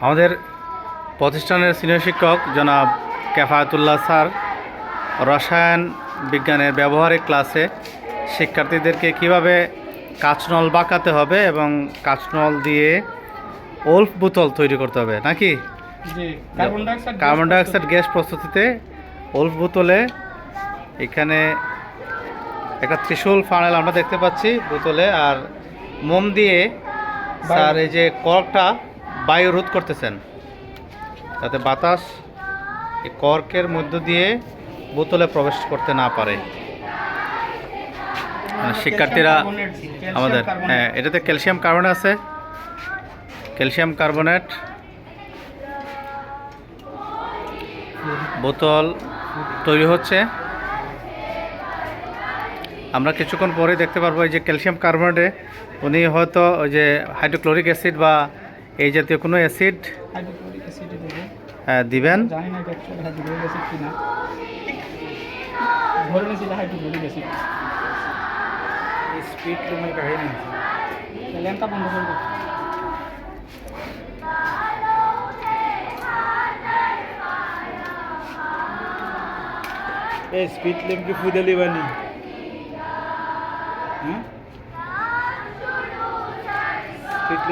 আমাদের প্রতিষ্ঠানের সিনিয়র শিক্ষক জনাব কেফায়তুল্লাহ স্যার রসায়ন বিজ্ঞানের ব্যবহারিক ক্লাসে শিক্ষার্থীদেরকে কীভাবে কাচনল বাঁকাতে হবে এবং কাঁচনল দিয়ে ওল্ফ বোতল তৈরি করতে হবে নাকি? কার্বন ডাইঅক্সাইড গ্যাস প্রস্তুতিতে ওল্ফ বোতলে এখানে একটা ত্রিশূল ফানেল আমরা দেখতে পাচ্ছি বোতলে আর মোম দিয়ে স্যার এই যে কর্কটা বায়ু রোধ করতেছেন। যাতে বাতাস এই কর্কের মধ্য দিয়ে বোতলে প্রবেশ করতে না পারে। শিক্ষার্থীরা আমাদের হ্যাঁ এটাতে ক্যালসিয়াম কার্বনেট আছে। ক্যালসিয়াম কার্বনেট বোতল তৈরি হচ্ছে। আমরা কিছুক্ষণ পরে দেখতে পারব এই যে ক্যালসিয়াম কার্বনেটে উনি হয়তো ওই যে হাইড্রোক্লোরিক অ্যাসিড বা এই জাতীয় কোনো অ্যাসিড দিবেন। জানি না स्पीड तुम्हाला काही नाही. पहिल्यांदा बंद करतो ए स्पीड नेमकी फुदली वाणी स्पीड